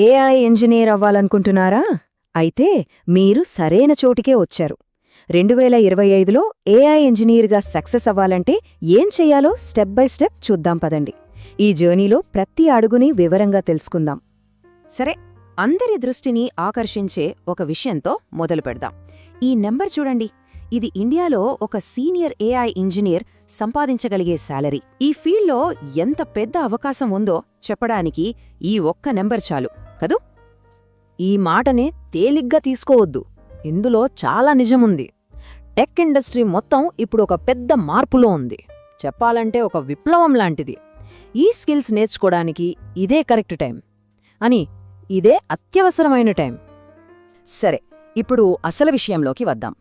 AI engineer అవ్వాలనుకుంటున్నారా? అయితే మీరు సరైన చోటికే వచ్చారు. రెండు వేల ఇరవై ఐదులో ఏఐ ఇంజనీర్గా సక్సెస్ అవ్వాలంటే ఏం చెయ్యాలో స్టెప్ బై స్టెప్ చూద్దాం పదండి. ఈ జర్నీలో ప్రతి అడుగుని వివరంగా తెలుసుకుందాం. సరే అందరి దృష్టిని ఆకర్షించే ఒక విషయంతో మొదలు పెడదాం. ఈ నెంబర్ చూడండి. ఇది ఇండియాలో ఒక సీనియర్ ఏఐ ఇంజనీర్ సంపాదించగలిగే శాలరీ. ఈ ఫీల్డ్లో ఎంత పెద్ద అవకాశం ఉందో చెప్పడానికి ఈ ఒక్క నెంబర్ చాలు. కదూ? ఈ మాటని తేలిగ్గా తీసుకోవద్దు. ఇందులో చాలా నిజముంది. టెక్ ఇండస్ట్రీ మొత్తం ఇప్పుడు ఒక పెద్ద మార్పులో ఉంది. చెప్పాలంటే ఒక విప్లవం లాంటిది. ఈ స్కిల్స్ నేర్చుకోవడానికి ఇదే కరెక్ట్ టైం. అని ఇదే అత్యవసరమైన టైం. సరే ఇప్పుడు అసలు విషయంలోకి వద్దాం.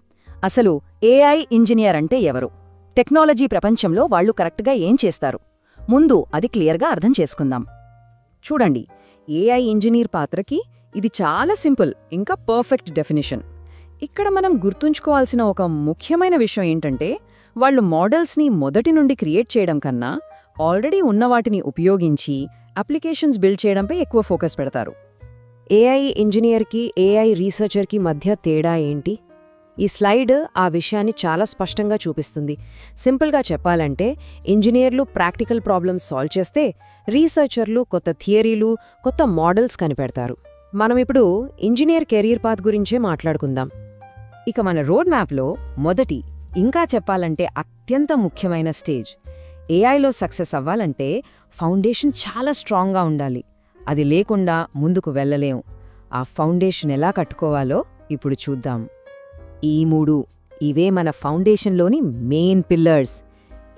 అసలు ఏఐ ఇంజనీర్ అంటే ఎవరు? టెక్నాలజీ ప్రపంచంలో వాళ్ళు కరెక్ట్గా ఏం చేస్తారు? ముందు అది క్లియర్గా అర్థం చేసుకుందాం. చూడండి ఏఐ ఇంజనీర్ పాత్రకి ఇది చాలా సింపుల్ ఇంకా పర్ఫెక్ట్ డెఫినిషన్ ఇక్కడ మనం గుర్తుంచుకోవాల్సిన ఒక ముఖ్యమైన విషయం ఏంటంటే వాళ్ళు మోడల్స్ని మొదటి నుండి క్రియేట్ చేయడం కన్నా ఆల్రెడీ ఉన్న వాటిని ఉపయోగించి అప్లికేషన్స్ బిల్డ్ చేయడంపై ఎక్కువ ఫోకస్ పెడతారు. ఏఐ ఇంజనీర్కి ఏఐ రీసెర్చర్కి మధ్య తేడా ఏంటి? ఈ స్లైడ్ ఆ విషయాన్ని చాలా స్పష్టంగా చూపిస్తుంది. సింపుల్గా చెప్పాలంటే ఇంజనీర్లు ప్రాక్టికల్ ప్రాబ్లమ్స్ సాల్వ్ చేస్తే రీసెర్చర్లు కొత్త థియరీలు కొత్త మోడల్స్ కనిపెడతారు. మనం ఇప్పుడు ఇంజనీర్ కెరీర్ పాత్ గురించే మాట్లాడుకుందాం. ఇక మన రోడ్ మ్యాప్లో మొదటి ఇంకా చెప్పాలంటే అత్యంత ముఖ్యమైన స్టేజ్. ఏఐలో సక్సెస్ అవ్వాలంటే ఫౌండేషన్ చాలా స్ట్రాంగ్గా ఉండాలి. అది లేకుండా ముందుకు వెళ్ళలేం. ఆ ఫౌండేషన్ ఎలా కట్టుకోవాలో ఇప్పుడు చూద్దాం. ఈ మూడు ఇవే మన ఫౌండేషన్లోని మెయిన్ పిల్లర్స్.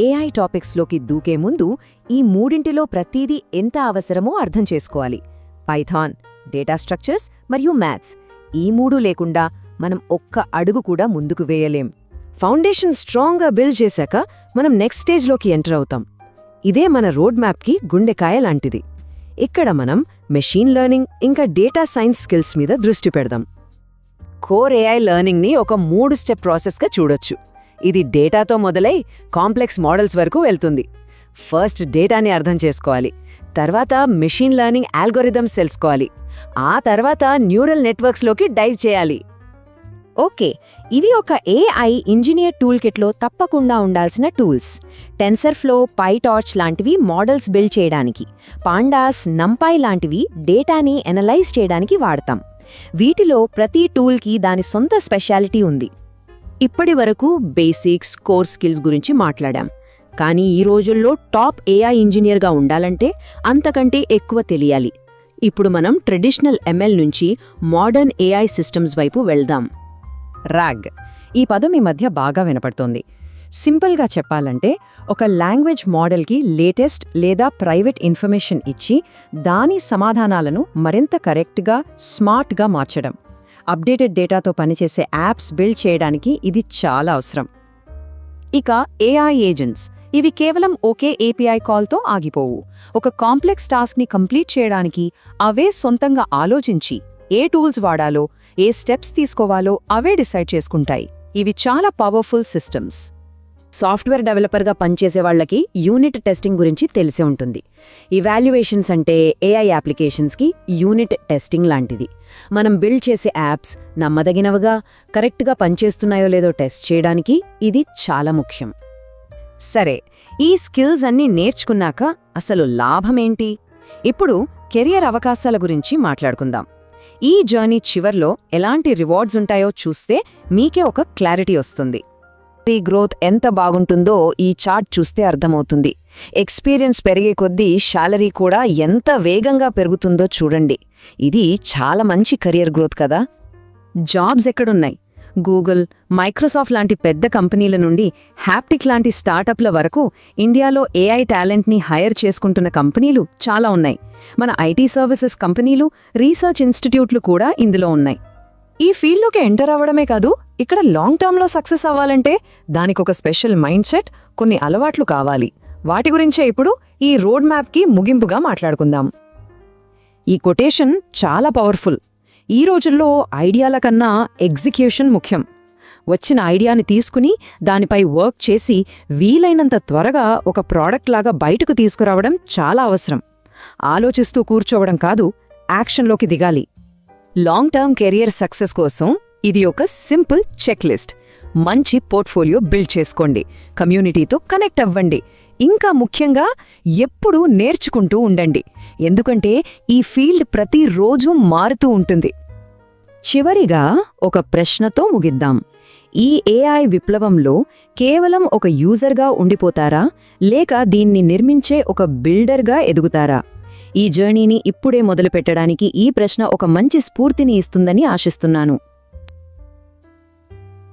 ఏఐ టాపిక్స్లోకి దూకే ముందు ఈ మూడింటిలో ప్రతీదీ ఎంత అవసరమో అర్థం చేసుకోవాలి. పైథాన్ డేటా స్ట్రక్చర్స్ మరియు మ్యాథ్స్. ఈ మూడు లేకుండా మనం ఒక్క అడుగు కూడా ముందుకు వేయలేం. ఫౌండేషన్ స్ట్రాంగ్గా బిల్డ్ చేశాక మనం నెక్స్ట్ స్టేజ్లోకి ఎంటర్ అవుతాం. ఇదే మన రోడ్ మ్యాప్కి గుండెకాయ లాంటిది. ఇక్కడ మనం మెషీన్ లెర్నింగ్ ఇంకా డేటా సైన్స్ స్కిల్స్ మీద దృష్టి పెడదాం. కోర్ ఏఐ లెర్నింగ్ని ఒక మూడు స్టెప్ ప్రాసెస్గా చూడొచ్చు. ఇది డేటాతో మొదలై కాంప్లెక్స్ మోడల్స్ వరకు వెళ్తుంది. ఫస్ట్ డేటాని అర్థం చేసుకోవాలి. తర్వాత మెషీన్ లెర్నింగ్ ఆల్గోరిథమ్స్ తెలుసుకోవాలి. ఆ తర్వాత న్యూరల్ నెట్వర్క్స్లోకి డైవ్ చేయాలి. ఓకే ఇవి ఒక ఏఐ ఇంజనీర్ టూల్ కిట్లో తప్పకుండా ఉండాల్సిన టూల్స్. టెన్సర్ఫ్లో పైటార్చ్ లాంటివి మోడల్స్ బిల్డ్ చేయడానికి. పాండాస్ నంపాయ్ లాంటివి డేటాని ఎనలైజ్ చేయడానికి వాడతాం. వీటిలో ప్రతి టూల్కి దాని సొంత స్పెషాలిటీ ఉంది. ఇప్పటి వరకు బేసిక్స్ కోర్ స్కిల్స్ గురించి మాట్లాడాం. కానీ ఈ రోజుల్లో టాప్ ఏఐ ఇంజనీర్గా ఉండాలంటే అంతకంటే ఎక్కువ తెలియాలి. ఇప్పుడు మనం ట్రెడిషనల్ ఎంఎల్ నుంచి మోడర్న్ ఏఐ సిస్టమ్స్ వైపు వెళ్దాం. ర్యాగ్ ఈ పదం ఈ మధ్య బాగా వినపడుతోంది. సింపుల్గా చెప్పాలంటే ఒక లాంగ్వేజ్ మోడల్కి లేటెస్ట్ లేదా ప్రైవేట్ ఇన్ఫర్మేషన్ ఇచ్చి దాని సమాధానాలను మరింత కరెక్ట్గా స్మార్ట్గా మార్చడం. అప్డేటెడ్ డేటాతో పనిచేసే యాప్స్ బిల్డ్ చేయడానికి ఇది చాలా అవసరం. ఇక ఏఐ ఏజెంట్స్ ఇవి కేవలం ఒకే ఏపీఐ కాల్తో ఆగిపోవు. ఒక కాంప్లెక్స్ టాస్క్ని కంప్లీట్ చేయడానికి అవే సొంతంగా ఆలోచించి ఏ టూల్స్ వాడాలో ఏ స్టెప్స్ తీసుకోవాలో అవే డిసైడ్ చేసుకుంటాయి. ఇవి చాలా పవర్ఫుల్ సిస్టమ్స్. సాఫ్ట్వేర్ డెవలపర్గా పనిచేసే వాళ్ళకి యూనిట్ టెస్టింగ్ గురించి తెలిసే ఉంటుంది. ఇవాల్యుయేషన్స్ అంటే ఏఐ అప్లికేషన్స్కి యూనిట్ టెస్టింగ్ లాంటిది. మనం బిల్డ్ చేసే యాప్స్ నమ్మదగినవిగా కరెక్ట్గా పనిచేస్తున్నాయో లేదో టెస్ట్ చేయడానికి ఇది చాలా ముఖ్యం. సరే ఈ స్కిల్స్ అన్నీ నేర్చుకున్నాక అసలు లాభమేంటి? ఇప్పుడు కెరియర్ అవకాశాల గురించి మాట్లాడుకుందాం. ఈ జర్నీ చివర్లో ఎలాంటి రివార్డ్స్ ఉంటాయో చూస్తే మీకే ఒక క్లారిటీ వస్తుంది. గ్రోత్ ఎంత బాగుంటుందో ఈ చార్ట్ చూస్తే అర్థమవుతుంది. ఎక్స్పీరియన్స్ పెరిగే కొద్దీ శాలరీ కూడా ఎంత వేగంగా పెరుగుతుందో చూడండి. ఇది చాలా మంచి కెరియర్ గ్రోత్ కదా. జాబ్స్ ఎక్కడున్నాయి? గూగుల్ మైక్రోసాఫ్ట్ లాంటి పెద్ద కంపెనీల నుండి హ్యాప్టిక్ లాంటి స్టార్టప్ల వరకు ఇండియాలో ఏఐ టాలెంట్ని హైర్ చేసుకుంటున్న కంపెనీలు చాలా ఉన్నాయి. మన ఐటీ సర్వీసెస్ కంపెనీలు రీసెర్చ్ ఇన్స్టిట్యూట్లు కూడా ఇందులో ఉన్నాయి. ఈ ఫీల్డ్లోకి ఎంటర్ అవ్వడమే కాదు ఇక్కడ లాంగ్ టర్మ్లో సక్సెస్ అవ్వాలంటే దానికొక స్పెషల్ మైండ్ సెట్ కొన్ని అలవాట్లు కావాలి. వాటి గురించే ఇప్పుడు ఈ రోడ్ మ్యాప్కి ముగింపుగా మాట్లాడుకుందాం. ఈ కొటేషన్ చాలా పవర్ఫుల్. ఈ రోజుల్లో ఐడియాల కన్నా ఎగ్జిక్యూషన్ ముఖ్యం. వచ్చిన ఐడియాని తీసుకుని దానిపై వర్క్ చేసి వీలైనంత త్వరగా ఒక ప్రోడక్ట్ లాగా బయటకు తీసుకురావడం చాలా అవసరం. ఆలోచిస్తూ కూర్చోవడం కాదు యాక్షన్లోకి దిగాలి. లాంగ్ టర్మ్ కెరియర్ సక్సెస్ కోసం ఇది ఒక సింపుల్ చెక్ లిస్ట్ మంచి పోర్ట్ఫోలియో బిల్డ్ చేసుకోండి. కమ్యూనిటీతో కనెక్ట్ అవ్వండి. ఇంకా ముఖ్యంగా ఎప్పుడూ నేర్చుకుంటూ ఉండండి. ఎందుకంటే ఈ ఫీల్డ్ ప్రతిరోజు మారుతూ ఉంటుంది. చివరిగా ఒక ప్రశ్నతో ముగిద్దాం. ఈ ఏఐ విప్లవంలో కేవలం ఒక యూజర్గా ఉండిపోతారా? లేక దీన్ని నిర్మించే ఒక బిల్డర్గా ఎదుగుతారా? ఈ జర్నీని ఇప్పుడే మొదలుపెట్టడానికి ఈ ప్రశ్న ఒక మంచి స్ఫూర్తిని ఇస్తుందని ఆశిస్తున్నాను.